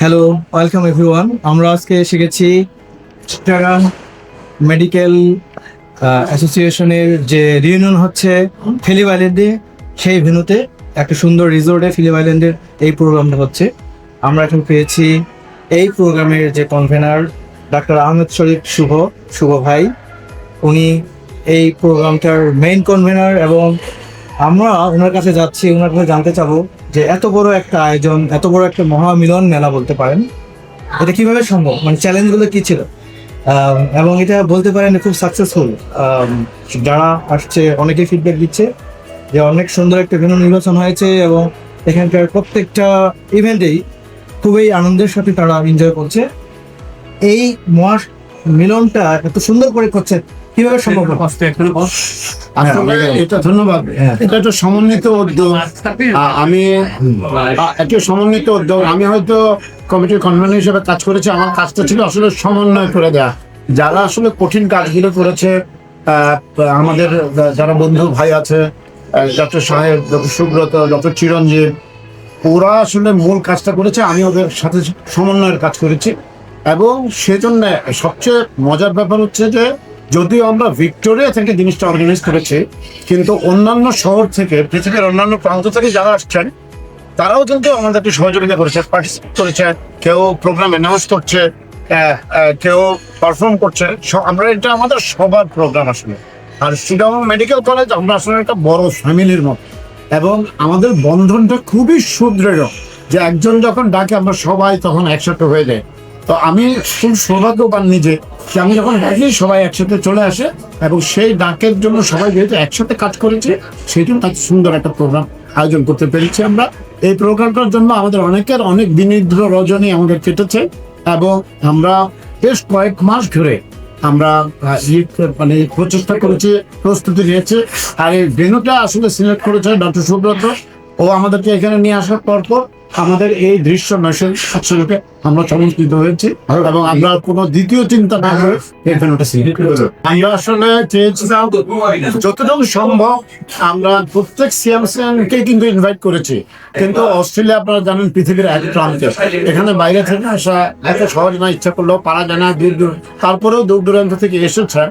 Hello welcome everyone আমরা আজকে শিখেছি চিটাগাং মেডিকেল অ্যাসোসিয়েশনের যে রিউনিয়ন হচ্ছে ফিলিপ আইল্যান্ডে সেই ভেনুতে একটা সুন্দর রিসোর্টে ফিলিপ আইল্যান্ডের এই প্রোগ্রামটা হচ্ছে। আমরা এখন পেয়েছি এই প্রোগ্রামের যে কনভেনার ডাক্তার আহমেদ শরীফ শুভ শুভ ভাই। উনি এই প্রোগ্রামটার মেইন কনভেনার এবং আমরা ওনার কাছে যাচ্ছি, ওনার কাছে জানতে চাবো যে এত বড় একটা আয়োজন, এত বড় একটা মহামিলন মেলা বলতে পারেন, এটা কীভাবে সম্ভব? মানে চ্যালেঞ্জগুলো কি ছিল? এবং এটা বলতে পারেন খুব সাকসেসফুল যারা আসছে, অনেকে ফিডব্যাক দিচ্ছে যে অনেক সুন্দর একটা ভেন্যু নির্বাচন হয়েছে এবং এখানকার প্রত্যেকটা ইভেন্টেই খুবই আনন্দের সাথে তারা এনজয় করছে। এই মহা মিলনটা এত সুন্দর করে করছে কীভাবে সম্ভব এটা ধন্যবাদ। হ্যাঁ। এটা একটা সমন্বিত উদ্যোগ। আমি একটা সমন্বিত উদ্যোগ। আমি হয়তো কমিটির কনভেনার হিসেবে কাজ করেছি। আমার কাজটা ছিল আসলে সমন্বয় করে দেয়া। যারা আসলে কঠিন কাজগুলো করেছে আহ, আমাদের যারা বন্ধু ভাই আছে ডক্টর সাহেব ডক্টর সুব্রত ডক্টর চিরঞ্জিত ওরা আসলে মূল কাজটা করেছে। আমি ওদের সাথে সমন্বয়ের কাজ করেছি। এবং সেজন্য সবচেয়ে মজার ব্যাপার হচ্ছে যে যদিও আমরা ভিক্টোরিয়া থেকে জিনিসটা অর্গানাইজ করেছি, কিন্তু অন্যান্য শহর থেকে, পৃথিবীর অন্যান্য প্রান্ত থেকে যারা আসছেন, তারাও কিন্তু আমাদেরকে সহযোগিতা করেছে পার্টিসিপেট করেছে, কেউ প্রোগ্রাম অ্যানাউন্স করছে কেউ পারফর্ম করছে। আমরা এটা আমাদের সবার প্রোগ্রাম আসলে। আর শিলং মেডিকেল কলেজ আমরা আসলে একটা বড় ফ্যামিলির মতো। এবং আমাদের বন্ধনটা খুবই সুদৃঢ় যে একজন যখন ডাকে, আমরা সবাই তখন একসাথে হয়ে যায় তো আমি খুব সৌভাগ্যবান নিজে আমি যখন ডাকি সবাই একসাথে চলে আসে এবং সেই ডাকের জন্য সবাই যেহেতু একসাথে কাজ করেছে সেই জন্য সুন্দর একটা প্রোগ্রাম আয়োজন করতে পেরেছি আমরা। এই প্রোগ্রামটার জন্য আমাদের অনেকের অনেক বিনিদ্র রজনী আমাদের কেটেছে এবং আমরা বেশ কয়েক মাস ধরে আমরা মানে প্রচেষ্টা করেছি, প্রস্তুতি নিয়েছি। আর এই ভেনুটা আসলে সিলেক্ট করেছে ডক্টর সুব্রত। ও আমাদেরকে এখানে নিয়ে আসার পর পর আমাদের এই দৃশ্য আসলে আমরা চমৎকৃত হয়েছি এবং আমরা কোনো দ্বিতীয় চিন্তা না করে এই করেছি আমরা আসলে চেয়েছিলাম যতটুকু সম্ভব আমরা প্রত্যেক সিএমসিএনকে কিন্তু ইনভাইট করেছি। কিন্তু অস্ট্রেলিয়া আপনারা জানেন পৃথিবীর এক প্রান্তে। এখানে বাইরে থেকে আসা এত সহজ না ইচ্ছা করলেও পারা যায় না দূর দূর তারপরেও দূর দূরান্ত থেকে এসেছে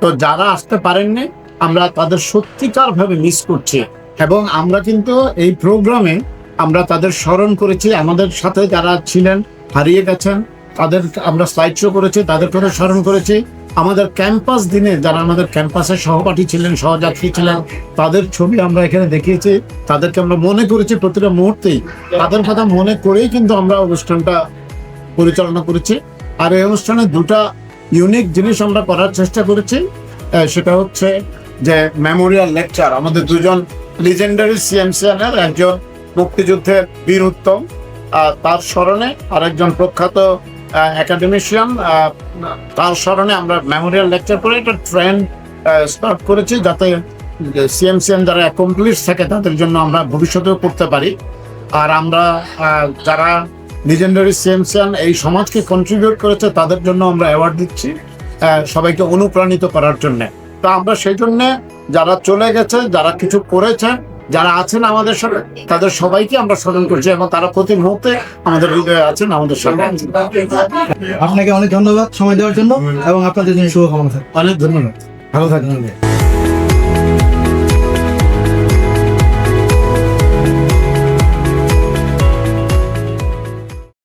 তো যারা আসতে পারেননি আমরা তাদের সত্যিকার ভাবে মিস করছি। এবং আমরা কিন্তু এই প্রোগ্রামে আমরা তাদের স্মরণ করেছি, আমাদের সাথে যারা ছিলেন, হারিয়ে গেছেন, তাদের আমরা স্লাইড শো করেছি তাদের কথা স্মরণ করেছি। আমাদের ক্যাম্পাস দিনে যারা আমাদের ক্যাম্পাসের সহপাঠী ছিলেন, সহযাত্রী ছিলেন, তাদের ছবি আমরা এখানে দেখিয়েছি। তাদেরকে আমরা মনে করেছি প্রতিটা মুহূর্তেই। তাদের কথা মনে করেই কিন্তু আমরা অনুষ্ঠানটা পরিচালনা করেছি। আর এই অনুষ্ঠানে দুটা ইউনিক জিনিস আমরা করার চেষ্টা করেছি। সেটা হচ্ছে যে মেমোরিয়াল লেকচার আমাদের দুজন লিজেন্ডারি সিএমসিএনের একজন মুক্তিযুদ্ধের বীর উত্তম তার স্মরণে আরেকজন প্রখ্যাত একাডেমিশিয়ান তার স্মরণে আমরা মেমোরিয়াল লেকচার করে একটা ট্রেন্ড স্টার্ট করেছি যাতে সিএমসিএন যারা অ্যাকমপ্লিশ থাকে তাদের জন্য আমরা ভবিষ্যতেও করতে পারি। আর আমরা যারা লিজেন্ডারি সিএমসিয়ান এই সমাজকে কন্ট্রিবিউট করেছে তাদের জন্য আমরা অ্যাওয়ার্ড দিচ্ছি সবাইকে অনুপ্রাণিত করার জন্য। তো আমরা সেই জন্যে যারা চলে গেছে, যারা কিছু করেছে যারা আছেন আমাদের সাথে তাদের সবাইকে আমরা স্মরণ করছি এবং তারা প্রতি মুহূর্তে আমাদের হৃদয়ে আছেন আমাদের সঙ্গে। আছেন। আপনাকে অনেক ধন্যবাদ সময় দেওয়ার জন্য এবং আপনাদের জন্য শুভকামনা অনেক ধন্যবাদ। ভালো থাকবেন।